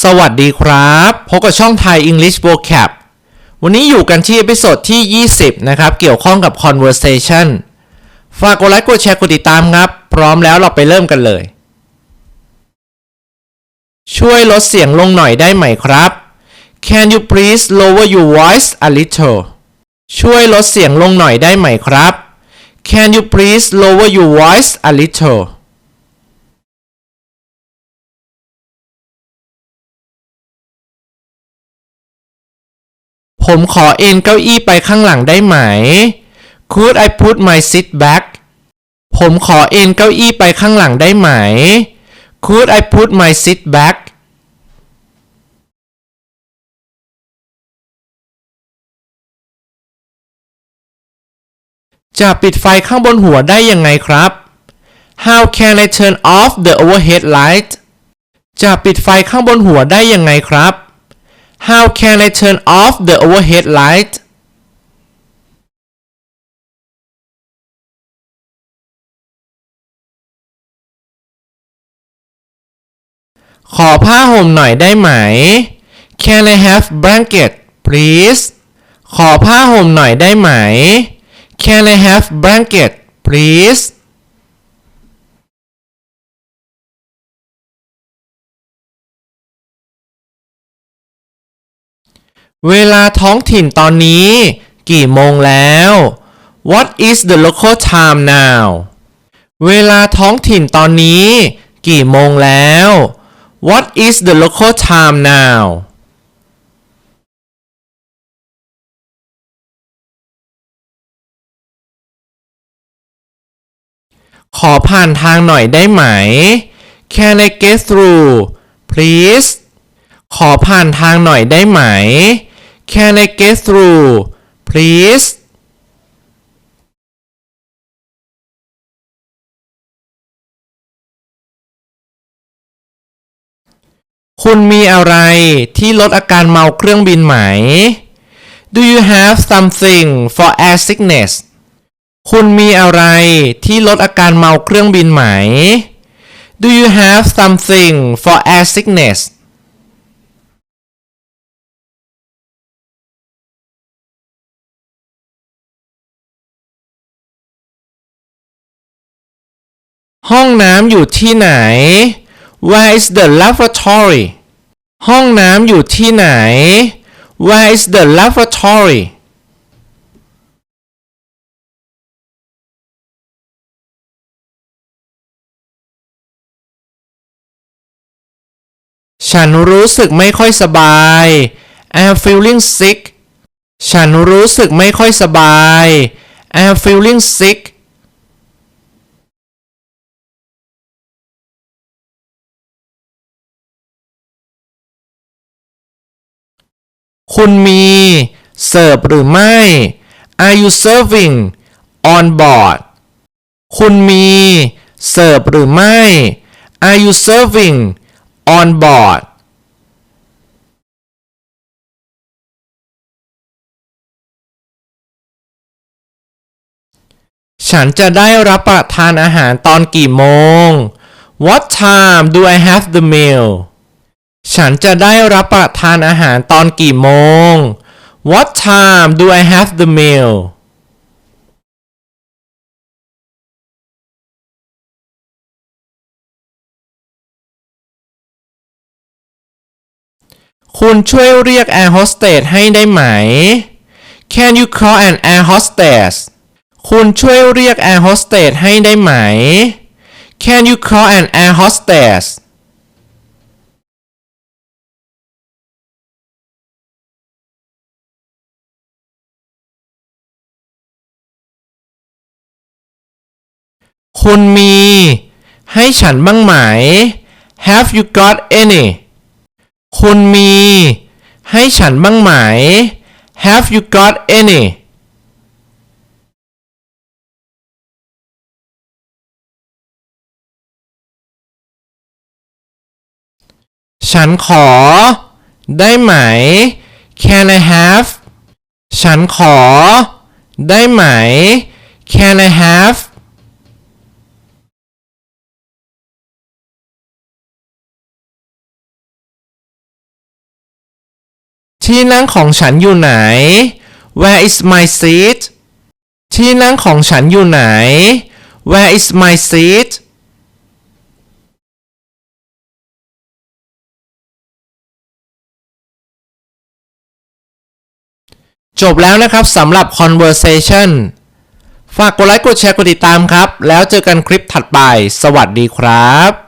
สวัสดีครับ พบกับช่องไทย English Vocab วันนี้อยู่กันที่เอพิโซดที่ 20 นะครับ เกี่ยวข้องกับ conversation ฝากกดไลค์ กดแชร์ กดติดตามครับ พร้อมแล้วเราไปเริ่มกันเลย ช่วยลดเสียงลงหน่อยได้ไหมครับ Can you please lower your voice a little ช่วยลดเสียงลงหน่อยได้ไหมครับ Can you please lower your voice a little ผมขอเอนเก้าอี้ไปข้างหลังได้ไหม Could I put my seat back ผมขอเอนเก้าอี้ไปข้างหลังได้ไหม Could I put my seat back จะปิดไฟข้างบนหัวได้ยังไงครับ How can I turn off the overhead light จะปิดไฟข้างบนหัวได้ยังไงครับ How can I turn off the overhead light ขอผ้าห่มหน่อยได้ไหม Can I have blanket please ขอผ้าห่มหน่อยได้ไหม Can I have blanket please เวลาท้องถิ่นตอนนี้ กี่โมงแล้ว What is the local time now เวลาท้องถิ่นตอนนี้ กี่โมงแล้ว What is the local time now ขอผ่านทางหน่อยได้ไหม Can I get through please ขอผ่านทางหน่อยได้ไหม Can I get through please คุณมีอะไรที่ลดอาการเมาเครื่องบินไหม Do you have something for air sickness คุณมีอะไรที่ลดอาการเมาเครื่องบินไหม Do you have something for air sickness ห้องน้ำอยู่ที่ไหน Where is the lavatory ห้องน้ำอยู่ที่ไหน Where is the lavatory ฉันรู้สึกไม่ค่อยสบาย I'm feeling sick ฉันรู้สึกไม่ค่อยสบาย I'm feeling sick คุณมีเสิร์ฟหรือไม่ Are you serving on board คุณมีเสิร์ฟหรือไม่ Are you serving on board ฉันจะได้รับประทานอาหารตอนกี่โมง What time do I have the meal ฉันจะได้รับประทานอาหารตอนกี่โมง What time do I have the meal คุณช่วยเรียกแอร์โฮสเตสให้ได้ไหม Can you call an air hostess คุณช่วยเรียกแอร์โฮสเตสให้ได้ไหม Can you call an air hostess คุณมี ให้ฉันบ้างไหม Have you got any คุณมี ให้ฉันบ้างไหม Have you got any ฉันขอ ได้ไหม Can I have ฉันขอ ได้ไหม Can I have ที่นั่งของฉันอยู่ไหน Where is my seat ที่นั่งของฉันอยู่ไหน Where is my seat จบแล้วนะครับสำหรับ conversation ฝากกดไลค์กดแชร์กดติดตามครับ แล้วเจอกันคลิปถัดไป สวัสดีครับ